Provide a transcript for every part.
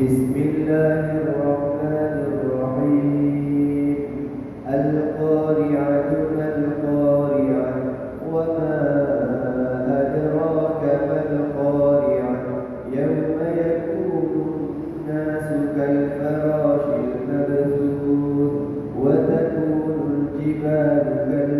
بسم الله الرحمن الرحيم. القارعة ما القارعة؟ وما أدراك ما القارعة؟ يوم يكون الناس كالفراش المبثوث وتكون الجبال كالعهن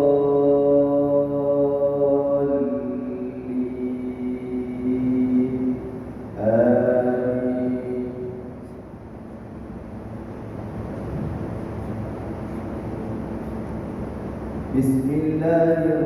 بسم الله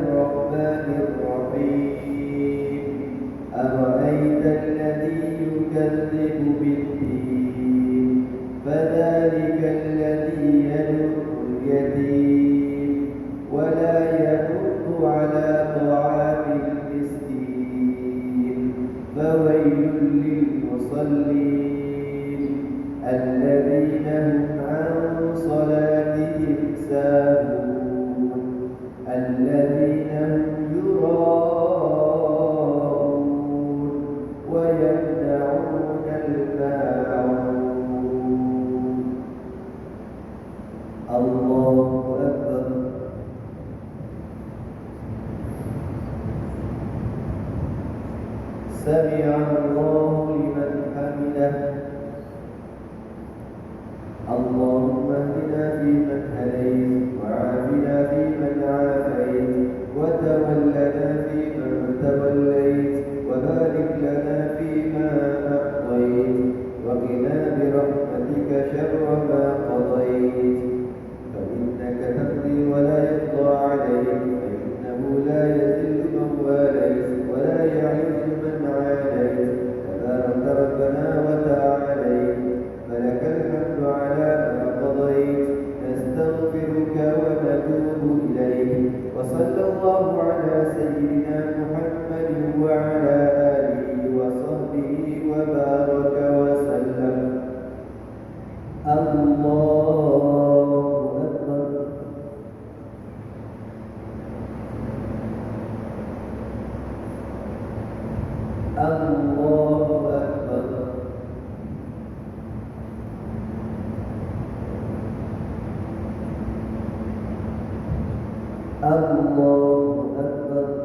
سمع الله لمن حمده. اللهم اهدنا فيمن هديت وعافنا فيمن عافيت وتولنا فيمن توليت وبارك لنا فيما أعطيت وقنا برحمتك شر محمد وعلى آله وصحبه وبارك وسلم. الله أكبر الله أكبر الله أكبر